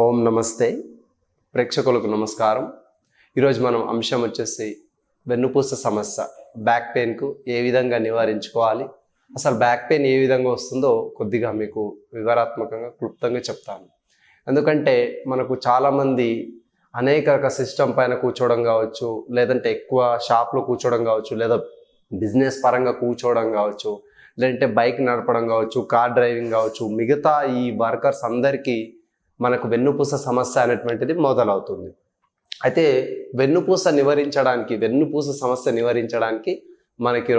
ఓం నమస్తే. ప్రేక్షకులకు నమస్కారం. ఈరోజు మనం అంశం వచ్చేసి వెన్నుపూస సమస్య. బ్యాక్ పెయిన్కు ఏ విధంగా నివారించుకోవాలి? అసలు బ్యాక్ పెయిన్ ఏ విధంగా వస్తుందో కొద్దిగా మీకు వివరాత్మకంగా క్లుప్తంగా చెప్తాను. ఎందుకంటే మనకు చాలామంది అనేక రక సిస్టమ్ పైన కూర్చోవడం కావచ్చు లేదంటే ఎక్కువ షాప్లో కూర్చోవడం కావచ్చు లేదా బిజినెస్ పరంగా కూర్చోవడం కావచ్చు లేదంటే బైక్ నడపడం కావచ్చు కార్ డ్రైవింగ్ కావచ్చు మిగతా ఈ వర్కర్స్ అందరికీ మనకు వెన్నుపూస సమస్య అనేటువంటిది మొదలవుతుంది. అయితే వెన్నుపూస నివారించడానికి వెన్నుపూస సమస్య నివారించడానికి మనకి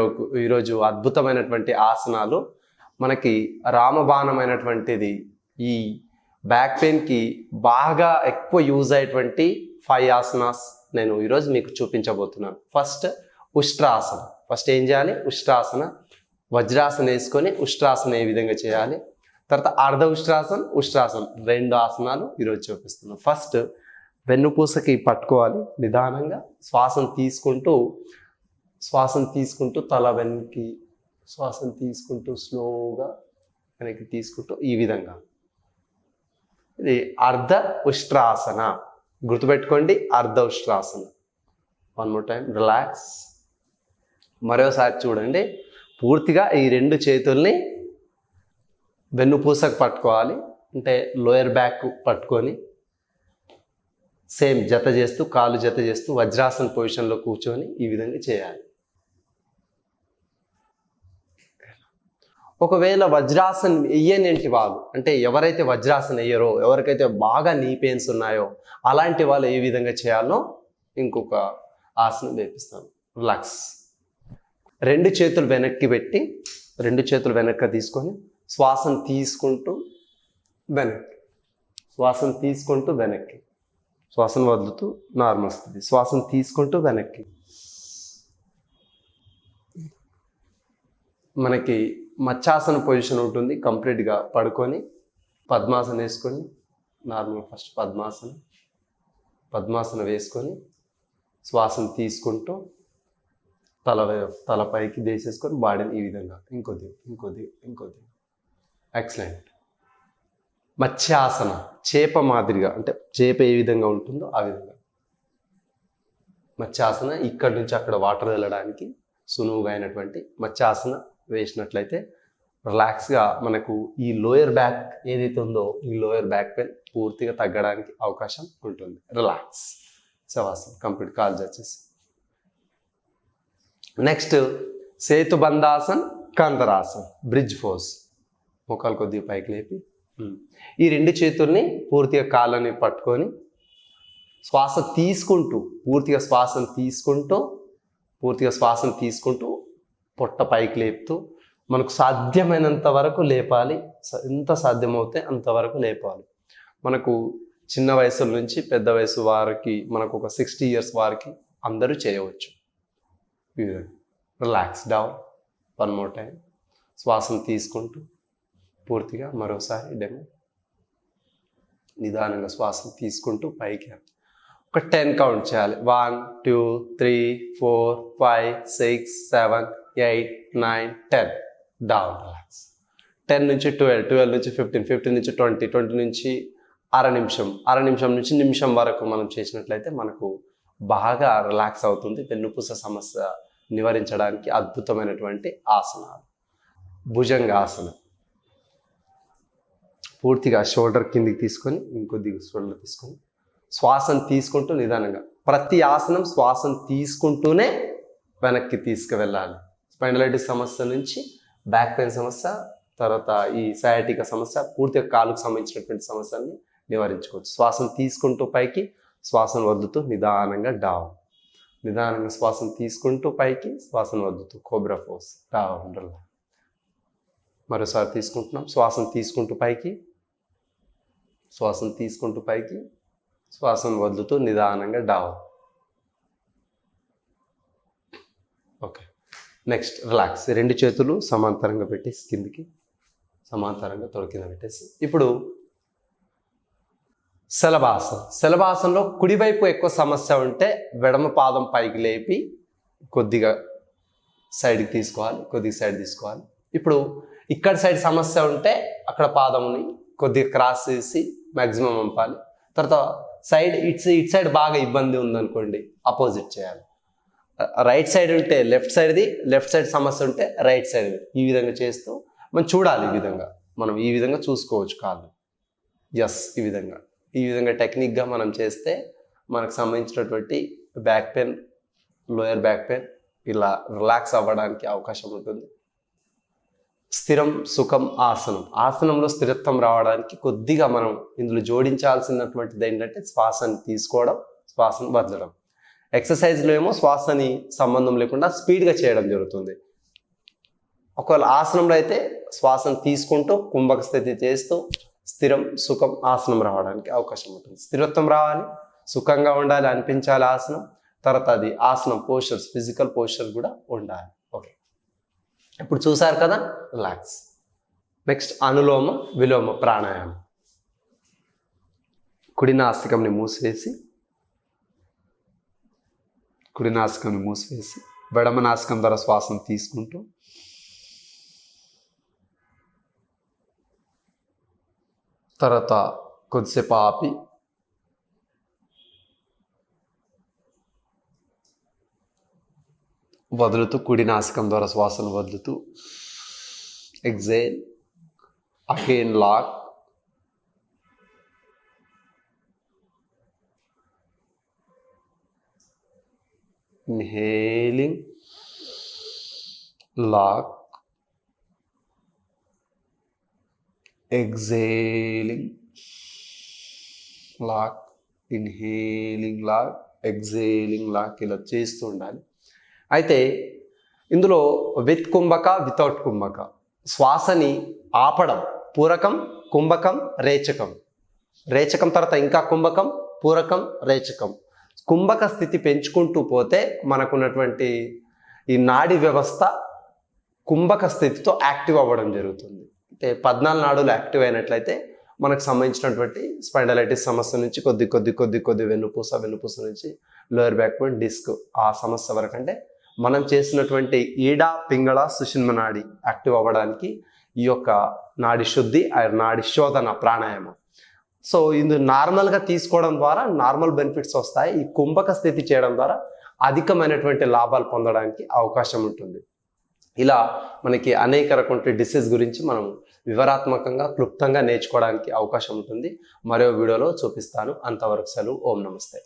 ఈరోజు అద్భుతమైనటువంటి ఆసనాలు మనకి రామబాణమైనటువంటిది ఈ బ్యాక్ పెయిన్కి బాగా ఎక్కువ యూజ్ అయ్యేటువంటి ఫైవ్ ఆసనాస్ నేను ఈరోజు మీకు చూపించబోతున్నాను. ఫస్ట్ ఉష్ట్రాసన. ఫస్ట్ ఏం చేయాలి? ఉష్ట్రాసన వజ్రాసన వేసుకొని ఉష్ట్రాసన ఏ విధంగా చేయాలి? తర్వాత అర్ధ ఉష్ట్రాసన్ ఉష్ట్రాసన్ రెండు ఆసనాలు ఈరోజు చూపిస్తున్నాం. ఫస్ట్ వెన్నుపూసకి పట్టుకోవాలి నిదానంగా. శ్వాసం తీసుకుంటూ శ్వాసం తీసుకుంటూ తల వెనక్కి శ్వాసం తీసుకుంటూ స్లోగా వెనక్కి తీసుకుంటూ ఈ విధంగా. ఇది అర్ధ ఉష్ట్రాసన గుర్తుపెట్టుకోండి Ardha Ushtrasana one more time relax మరోసారి చూడండి పూర్తిగా ఈ రెండు చేతుల్ని వెన్నుపూసకు పట్టుకోవాలి. అంటే లోయర్ బ్యాక్ పట్టుకొని సేమ్ జత చేస్తూ కాలు జత చేస్తూ వజ్రాసన పొజిషన్లో కూర్చొని ఈ విధంగా చేయాలి. ఒకవేళ వజ్రాసన్ వేయనేంటి వాళ్ళు అంటే ఎవరైతే వజ్రాసన వేయరో ఎవరికైతే బాగా నీ పెయిన్స్ ఉన్నాయో అలాంటి వాళ్ళు ఏ విధంగా చేయాలో ఇంకొక ఆసనం వేపిస్తాను రిలాక్స్ రెండు చేతులు వెనక్కి పెట్టి రెండు చేతులు వెనక్కి తీసుకొని శ్వాసను తీసుకుంటూ వెనక్కి. శ్వాసను తీసుకుంటూ వెనక్కి. శ్వాసను వదులుతూ నార్మల్ స్థితి. శ్వాసను తీసుకుంటూ వెనక్కి. మనకి మచ్చాసన పొజిషన్ ఉంటుంది. కంప్లీట్గా పడుకొని పద్మాసన వేసుకొని నార్మల్ ఫస్ట్ పద్మాసనం. పద్మాసన వేసుకొని శ్వాసను తీసుకుంటూ తల తలపైకి తల పైకి దేసేసుకొని బాడీని ఈ విధంగా ఇంకొద్ది ఇంకొద్ది ఇంకొద్ది ఎక్సలెంట్ మత్స్యాసన చేప మాదిరిగా అంటే చేప ఏ విధంగా ఉంటుందో ఆ విధంగా. మత్స్యాసన ఇక్కడి నుంచి అక్కడ వాటర్ వెళ్ళడానికి సులువుగా అయినటువంటి మత్స్యాసన వేసినట్లయితే రిలాక్స్గా మనకు ఈ లోయర్ బ్యాక్ ఏదైతే ఉందో ఈ లోయర్ బ్యాక్ పెయిన్ పూర్తిగా తగ్గడానికి అవకాశం ఉంటుంది. రిలాక్స్ శవాసనం కంప్లీట్ కాల్ వచ్చేసి నెక్స్ట్ సేతుబంధాసన్ కందరాసన్ బ్రిడ్జ్ ఫోర్స్ మోకాలు కొద్దిగా పైకి లేపి. ఈ రెండు చేతుల్ని పూర్తిగా కాళ్ళని పట్టుకొని శ్వాస తీసుకుంటూ పూర్తిగా శ్వాసను తీసుకుంటూ పూర్తిగా శ్వాసను తీసుకుంటూ పొట్ట పైకి లేపుతూ మనకు సాధ్యమైనంత వరకు లేపాలి. ఎంత సాధ్యమవుతే అంతవరకు లేపాలి. మనకు చిన్న వయసు నుంచి పెద్ద వయసు వారికి మనకు ఒక సిక్స్టీ ఇయర్స్ వారికి అందరూ చేయవచ్చు. Relax down one more time. శ్వాసను తీసుకుంటూ పూర్తిగా మరోసారి డెమో. నిదానంగా శ్వాస తీసుకుంటూ పైకి ఒక టెన్ కౌంట్ చేయాలి. One two three four five six seven eight nine ten. Down relax. Ten నుంచి ట్వెల్వ్ ట్వెల్వ్ నుంచి ఫిఫ్టీన్ ఫిఫ్టీన్ నుంచి ట్వంటీ ట్వంటీ నుంచి అర నిమిషం. అర నిమిషం నుంచి నిమిషం వరకు మనం చేసినట్లయితే మనకు బాగా రిలాక్స్ అవుతుంది. వెన్నుపూస సమస్య నివారించడానికి అద్భుతమైనటువంటి ఆసనాలు. భుజంగాసనం. పూర్తిగా షోల్డర్ కిందికి తీసుకొని ఇంకొద్దిగా షోల్డర్ తీసుకొని శ్వాసను తీసుకుంటూ నిదానంగా ప్రతి ఆసనం శ్వాసను తీసుకుంటూనే వెనక్కి తీసుకువెళ్ళాలి. స్పైండలైటిస్ సమస్య నుంచి బ్యాక్ పెయిన్ సమస్య తర్వాత ఈ సయాటిక సమస్య పూర్తిగా కాలుకు సంబంధించినటువంటి సమస్యల్ని నివారించుకోవచ్చు. శ్వాసను తీసుకుంటూ పైకి శ్వాసను వదులుతూ నిదానంగా డౌన్ నిదానంగా శ్వాసను తీసుకుంటూ పైకి శ్వాసను వదులుతూ కోబ్రా ఫోర్స్ డౌన్ మరోసారి తీసుకుంటున్నాం. శ్వాసను తీసుకుంటూ పైకి శ్వాసను తీసుకుంటూ పైకి శ్వాసను వదులుతూ నిదానంగా డౌన్ ఓకే. Next relax. రెండు చేతులు సమాంతరంగా పెట్టేసి కిందికి సమాంతరంగా తొడకింద పెట్టేసి. ఇప్పుడు శలభాసనం. శలభాసనంలో కుడివైపు ఎక్కువ సమస్య ఉంటే వెడమ పాదం పైకి లేపి కొద్దిగా సైడ్కి తీసుకోవాలి కొద్దిగా సైడ్ తీసుకోవాలి. ఇప్పుడు ఇక్కడ సైడ్ సమస్య ఉంటే అక్కడ పాదంని కొద్దిగా క్రాస్ చేసి మ్యాక్సిమం పంపాలి. తర్వాత సైడ్ ఇట్స్ ఇట్ సైడ్ బాగా ఇబ్బంది ఉందనుకోండి అపోజిట్ చేయాలి. రైట్ సైడ్ ఉంటే లెఫ్ట్ సైడ్ది లెఫ్ట్ సైడ్ సమస్య ఉంటే రైట్ సైడ్ ఈ విధంగా చేస్తూ మనం చూడాలి ఈ విధంగా. మనం ఈ విధంగా చూసుకోవచ్చు కాళ్ళు ఎస్ ఈ విధంగా. ఈ విధంగా టెక్నిక్గా మనం చేస్తే మనకు సంబంధించినటువంటి back pain lower back pain ఇలా రిలాక్స్ అవ్వడానికి అవకాశం ఉంటుంది. స్థిరం సుఖం ఆసనం. ఆసనంలో స్థిరత్వం రావడానికి కొద్దిగా మనం ఇందులో జోడించాల్సినటువంటిది ఏంటంటే శ్వాసని తీసుకోవడం శ్వాసను వదలడం. ఎక్సర్సైజ్లో ఏమో శ్వాసని సంబంధం లేకుండా స్పీడ్గా చేయడం జరుగుతుంది. ఒకవేళ ఆసనంలో అయితే శ్వాసను తీసుకుంటూ కుంభక స్థితి చేస్తూ స్థిరం సుఖం ఆసనం రావడానికి అవకాశం ఉంటుంది. స్థిరత్వం రావాలి సుఖంగా ఉండాలి అనిపించాలి ఆసనం. తర్వాత అది ఆసనం పోస్చర్స్ ఫిజికల్ పోస్చర్ కూడా ఉండాలి. ఇప్పుడు చూసారు కదా? రిలాక్స్ నెక్స్ట్ అనులోమ విలోమ ప్రాణాయామం. కుడినాశికంని మూసివేసి కుడి నాసికంని మూసివేసి వెడమ నాసికం ద్వారా శ్వాసను తీసుకుంటూ తర్వాత కొద్దిసేపు ఆపి వదులుతూ కుడి నాసికం ద్వారా శ్వాసను వదులుతూ exhale again lock inhaling lock exhaling lock inhaling lock exhaling lock ఇలా చేస్తూ ఉండాలి. అయితే ఇందులో విత్ కుంభక వితౌట్ కుంభక. శ్వాసని ఆపడం పూరకం కుంభకం రేచకం. రేచకం తర్వాత ఇంకా కుంభకం పూరకం రేచకం. కుంభక స్థితి పెంచుకుంటూ పోతే మనకున్నటువంటి ఈ నాడి వ్యవస్థ కుంభక స్థితితో యాక్టివ్ అవ్వడం జరుగుతుంది. అంటే పద్నాలుగు నాడులు యాక్టివ్ అయినట్లయితే మనకు సంబంధించినటువంటి స్పైండలైటిస్ సమస్య నుంచి కొద్ది కొద్ది కొద్ది కొద్ది వెన్నుపూస వెన్నుపూస నుంచి లోయర్ బ్యాక్ పెయిన్ డిస్క్ ఆ సమస్య వరకు అంటే మనం చేసినటువంటి ఈడ పింగళ సుషిన్మ నాడి యాక్టివ్ అవ్వడానికి ఈ యొక్క నాడి శుద్ధి ఆ నాడి శోధన ప్రాణాయామం. సో ఇందు నార్మల్గా తీసుకోవడం ద్వారా నార్మల్ బెనిఫిట్స్ వస్తాయి. ఈ కుంభక స్థితి చేయడం ద్వారా అధికమైనటువంటి లాభాలు పొందడానికి అవకాశం ఉంటుంది. ఇలా మనకి అనేక రకమైన డిసీజ్ గురించి మనం వివరాత్మకంగా క్లుప్తంగా నేర్చుకోవడానికి అవకాశం ఉంటుంది. మరో వీడియోలో చూపిస్తాను. అంతవరకు సెలవు. ఓం నమస్తే.